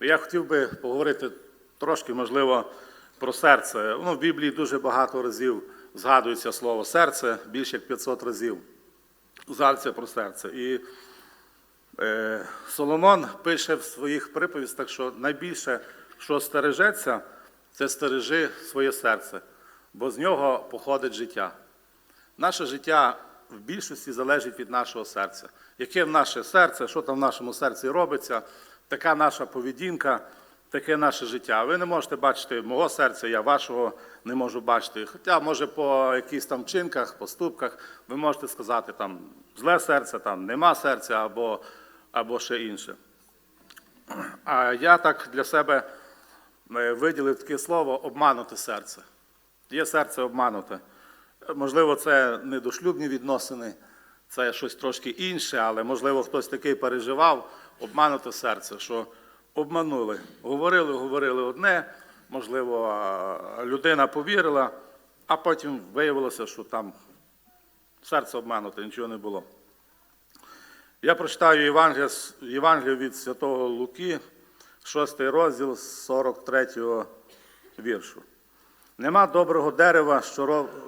Я хотів би поговорити трошки, можливо, про серце. Ну, в Біблії дуже багато разів згадується слово серце, більше як 500 разів згадується про серце. І е, Соломон пише в своїх приповістях, що найбільше, що стережеться, це стережи своє серце, бо з нього походить життя. Наше життя в більшості залежить від нашого серця. Яке в наше серце, що там в нашому серці робиться, така наша поведінка, таке наше життя. Ви не можете бачити мого серця, я вашого не можу бачити. Хоча, може, по якихось там чинках, поступках ви можете сказати, там зле серце, там нема серця або, або ще інше. А я так для себе е, виділив таке слово обманути серце. Є серце обмануте. Можливо, це не дошлюбні відносини, це щось трошки інше, але можливо хтось такий переживав, обманути серце, що обманули. Говорили, говорили одне, можливо, людина повірила, а потім виявилося, що там серце обмануте, нічого не було. Я прочитаю Євангелію, Євангелію від Святого Луки, 6 розділ 43 віршу. Нема доброго дерева,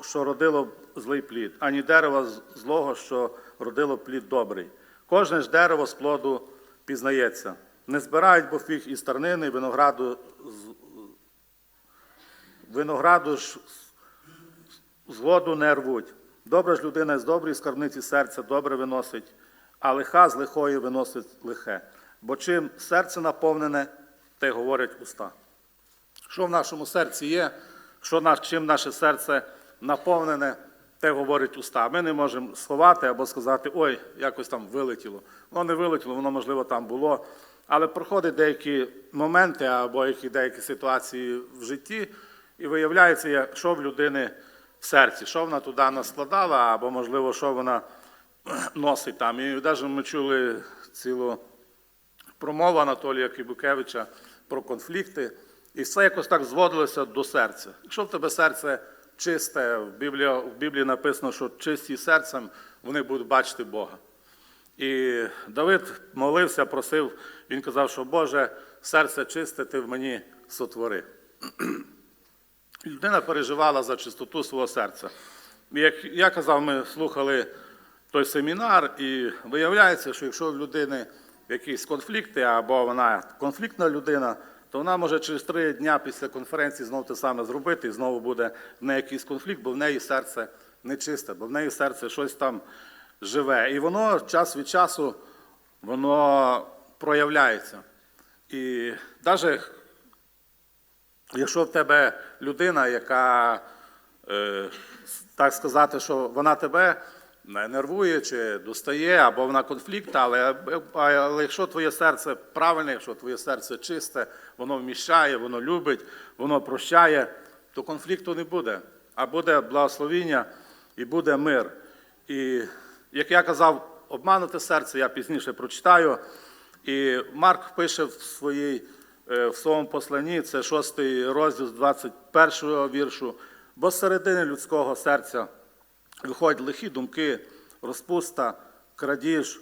що родило злий плід, ані дерева злого, що родило плід добрий. Кожне ж дерево з плоду пізнається. Не збирають бо фіг із тарнини, винограду, винограду ж з воду не рвуть. Добра ж людина з доброї скарбниці серця добре виносить, а лиха з лихої виносить лихе. Бо чим серце наповнене, те говорять уста. Що в нашому серці є, що чим наше серце наповнене, те говорить уста. Ми не можемо сховати або сказати, ой, якось там вилетіло. Воно не вилетіло, воно, можливо, там було. Але проходять деякі моменти або які деякі ситуації в житті, і виявляється, що в людини в серці, що вона туди наскладала, або, можливо, що вона носить там. І навіть ми чули цілу промова Анатолія Кибукевича про конфлікти, і все якось так зводилося до серця. Якщо в тебе серце чисте, в Біблії, в Біблії написано, що чисті серцем вони будуть бачити Бога. І Давид молився, просив, він казав, що Боже, серце чисте, ти в мені сотвори. Людина переживала за чистоту свого серця. Як я казав, ми слухали той семінар, і виявляється, що якщо в людини якісь конфлікти, або вона конфліктна людина, то вона може через три дня після конференції знову те саме зробити, і знову буде в неї якийсь конфлікт, бо в неї серце нечисте, бо в неї серце щось там живе. І воно час від часу воно проявляється. І навіть Якщо в тебе людина, яка, е, так сказати, що вона тебе нервує чи достає, або вона конфлікт, але, але якщо твоє серце правильне, якщо твоє серце чисте, воно вміщає, воно любить, воно прощає, то конфлікту не буде, а буде благословіння і буде мир. І як я казав, обманути серце, я пізніше прочитаю. І Марк пише в своїй е, в своєму посланні, це шостий розділ з 21 віршу, бо з середини людського серця виходять лихі думки, розпуста, крадіж,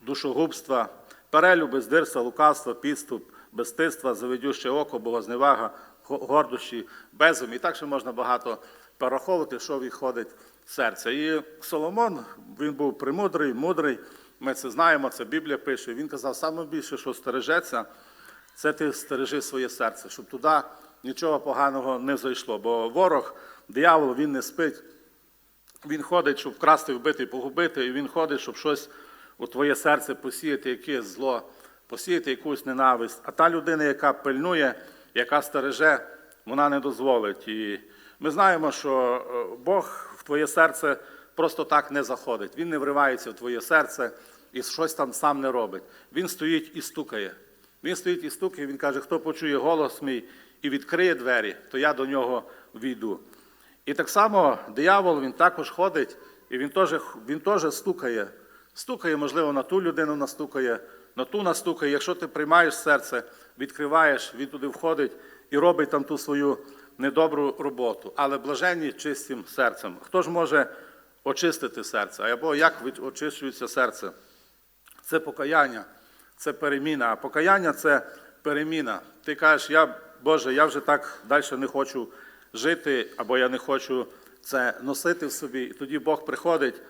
душогубства, перелюби, здирства, лукавство, підступ, безстидства, заведюще око, богозневага, го- гордощі, безум. І так ще можна багато перераховувати, що виходить в серце. І Соломон, він був премудрий, мудрий, ми це знаємо, це Біблія пише. Він казав, саме більше, що стережеться, це ти стережи своє серце, щоб туди нічого поганого не зайшло. Бо ворог, диявол, він не спить. Він ходить, щоб вкрасти, вбити погубити, і він ходить, щоб щось у твоє серце посіяти, якесь зло, посіяти якусь ненависть. А та людина, яка пильнує, яка стереже, вона не дозволить. І ми знаємо, що е, Бог в твоє серце просто так не заходить. Він не вривається в твоє серце і щось там сам не робить. Він стоїть і стукає. Він стоїть і стукає, він каже, хто почує голос мій і відкриє двері, то я до нього війду. І так само диявол він також ходить, і він теж, він теж стукає. Стукає, можливо, на ту людину настукає, на ту настукає. Якщо ти приймаєш серце, відкриваєш, він туди входить і робить там ту свою недобру роботу. Але блаженні чистим серцем. Хто ж може очистити серце? Або як очищується серце? Це покаяння, це переміна. А покаяння це переміна. Ти кажеш, я, Боже, я вже так далі не хочу жити, або я не хочу це носити в собі. І тоді Бог приходить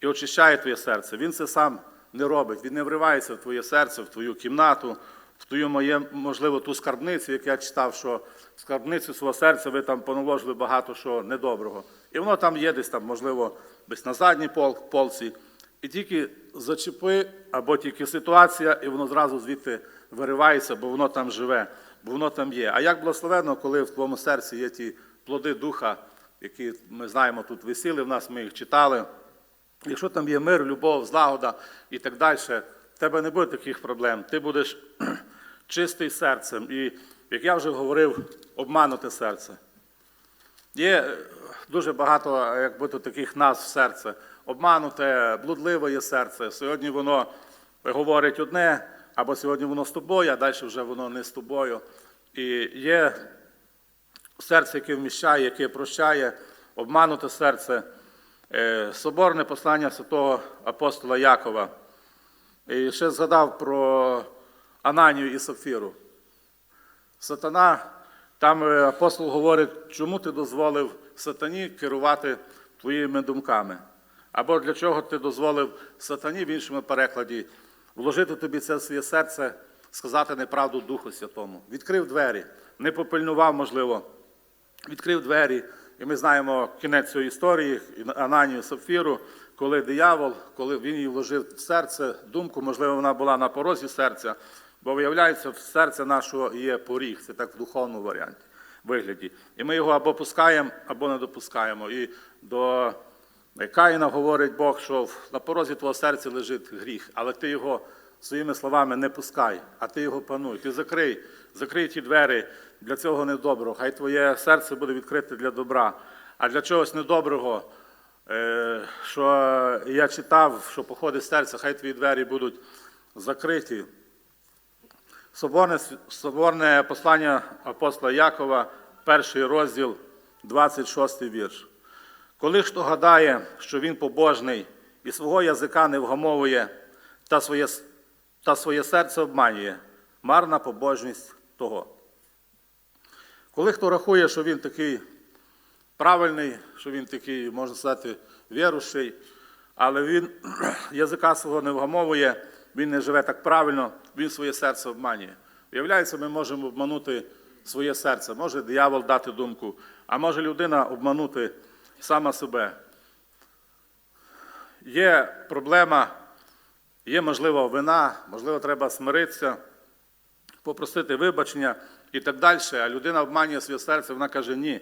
і очищає твоє серце. Він це сам не робить. Він не вривається в твоє серце, в твою кімнату, в твою моє, можливо, ту скарбницю, як я читав, що в скарбницю свого серця ви там поналожили багато що недоброго. І воно там є десь там, можливо, десь на задній пол, полці. І тільки зачепи, або тільки ситуація, і воно зразу звідти виривається, бо воно там живе, бо воно там є. А як благословенно, коли в твоєму серці є ті плоди духа, які ми знаємо тут висіли в нас, ми їх читали. Якщо там є мир, любов, злагода і так далі, в тебе не буде таких проблем. Ти будеш чистий серцем. І, як я вже говорив, обманути серце. Є е, дуже багато як будто, таких назв серце. Обмануте, блудливе є серце. Сьогодні воно говорить одне, або сьогодні воно з тобою, а далі вже воно не з тобою. І є серце, яке вміщає, яке прощає, обмануте серце. Е, Соборне послання святого апостола Якова. І ще згадав про Ананію і Сапфіру. Сатана, там е, апостол говорить, чому ти дозволив сатані керувати твоїми думками? Або для чого ти дозволив сатані в іншому перекладі вложити тобі це в своє серце, сказати неправду Духу Святому. Відкрив двері, не попильнував, можливо, відкрив двері. І ми знаємо кінець цієї історії, Ананію Сапфіру, коли диявол, коли він їй вложив в серце думку, можливо, вона була на порозі серця, бо виявляється, в серце нашого є поріг, це так в духовному варіанті, вигляді. І ми його або пускаємо, або не допускаємо. І до Каїна говорить Бог, що на порозі твого серця лежить гріх, але ти його своїми словами не пускай, а ти його пануй. Ти закрий, закрий ті двері для цього недоброго. Хай твоє серце буде відкрите для добра. А для чогось недоброго, е, що я читав, що походить серця, хай твої двері будуть закриті. Соборне, соборне послання апостола Якова, перший розділ, 26 вірш. Коли хто гадає, що він побожний і свого язика не вгамовує, та своє, та своє серце обманює, марна побожність того. Коли хто рахує, що він такий правильний, що він такий, можна сказати, вірущий, але він язика свого не вгамовує, він не живе так правильно, він своє серце обманює. Виявляється, ми можемо обманути своє серце. Може диявол дати думку, а може людина обманути сама себе. Є проблема, є, можливо, вина, можливо, треба смиритися, попросити вибачення і так далі. А людина обманює своє серце, вона каже, ні,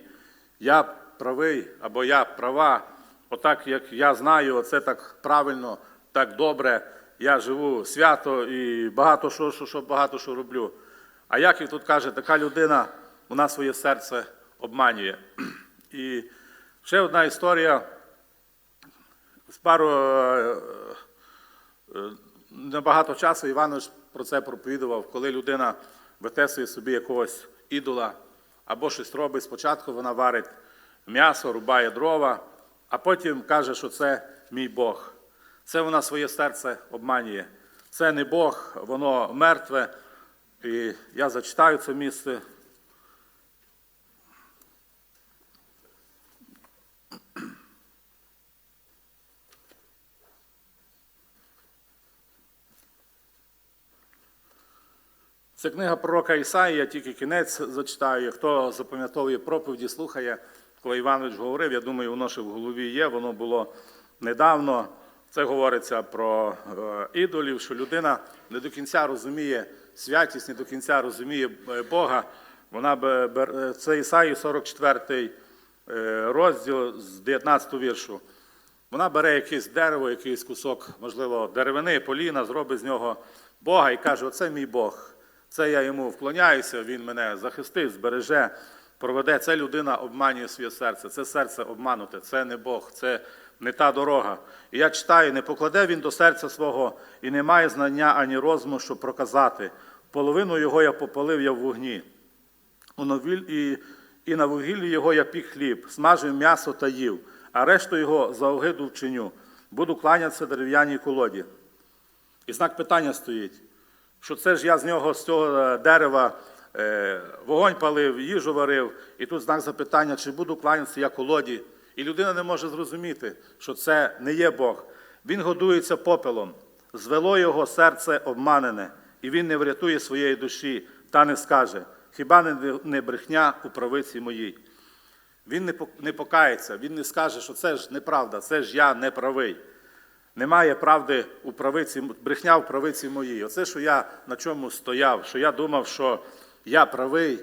я правий або я права, отак, як я знаю, оце так правильно, так добре, я живу свято і багато що, що, що багато що роблю. А як і тут каже, така людина, вона своє серце обманює. І ще одна історія. З пару е, е, небагато часу Іванович про це проповідував, коли людина витесує собі якогось ідола або щось робить. Спочатку вона варить м'ясо, рубає дрова, а потім каже, що це мій Бог. Це вона своє серце обманює. Це не Бог, воно мертве. І я зачитаю це місце. Це книга пророка Ісаї, я тільки кінець зачитаю. Хто запам'ятовує проповіді, слухає, коли Іванович говорив, я думаю, воно ще в голові є, воно було недавно. Це говориться про е, ідолів, що людина не до кінця розуміє святість, не до кінця розуміє е, Бога. Вона е, це Ісаї 44 е, розділ з 19 віршу. Вона бере якесь дерево, якийсь кусок, можливо, деревини, поліна, зробить з нього Бога і каже: Оце мій Бог. Це я йому вклоняюся, він мене захистить, збереже, проведе. Це людина обманює своє серце. Це серце обмануте, це не Бог, це не та дорога. І я читаю, не покладе він до серця свого і не має знання ані розуму, щоб проказати. Половину його я попалив я в вогні. І, і на вугіллі його я пік хліб, смажив м'ясо та їв, а решту його за огиду вчиню. Буду кланятися дерев'яній колоді. І знак питання стоїть. Що це ж я з нього з цього е, дерева е, вогонь палив, їжу варив, і тут знак запитання, чи буду кланятися я колоді. І людина не може зрозуміти, що це не є Бог. Він годується попелом, звело його серце обманене, і він не врятує своєї душі, та не скаже, хіба не- брехня у правиці моїй. Він не покається, він не скаже, що це ж неправда, це ж я не правий. Немає правди у правиці, брехня в правиці моїй. Оце, що я на чому стояв, що я думав, що я правий,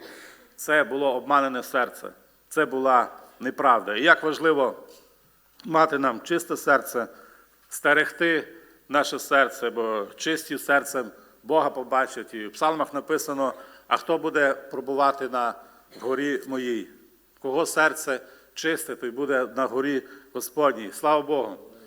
це було обманене серце. Це була неправда. І як важливо мати нам чисте серце, стерегти наше серце, бо чисті серцем Бога побачать. І в псалмах написано, а хто буде пробувати на горі моїй? Кого серце чисте, той буде на горі Господній. Слава Богу!